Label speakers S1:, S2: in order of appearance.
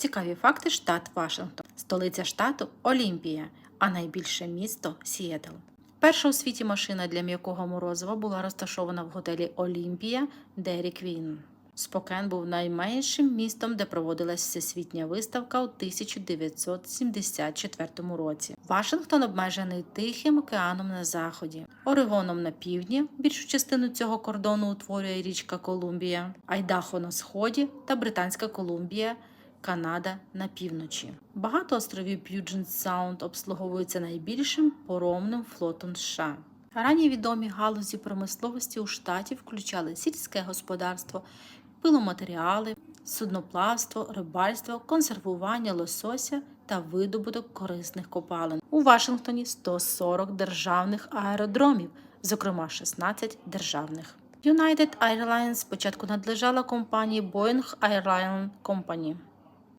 S1: Цікаві факти штат Вашингтон. Столиця штату Олімпія, а найбільше місто Сіетл. Перша у світі машина для м'якого морозива була розташована в готелі Олімпія Дері Квін. Спокен був найменшим містом, де проводилась всесвітня виставка у 1974 році. Вашингтон обмежений Тихим океаном на заході, Орегоном на півдні. Більшу частину цього кордону утворює річка Колумбія, Айдахо на сході та Британська Колумбія. Канада на півночі. Багато островів Puget Sound обслуговуються найбільшим поромним флотом США. Ранні відомі галузі промисловості у штаті включали сільське господарство, пиломатеріали, судноплавство, рибальство, консервування лосося та видобуток корисних копалин. У Вашингтоні 140 державних аеродромів, зокрема 16 державних. United Airlines спочатку надлежала компанії Boeing Airline Company.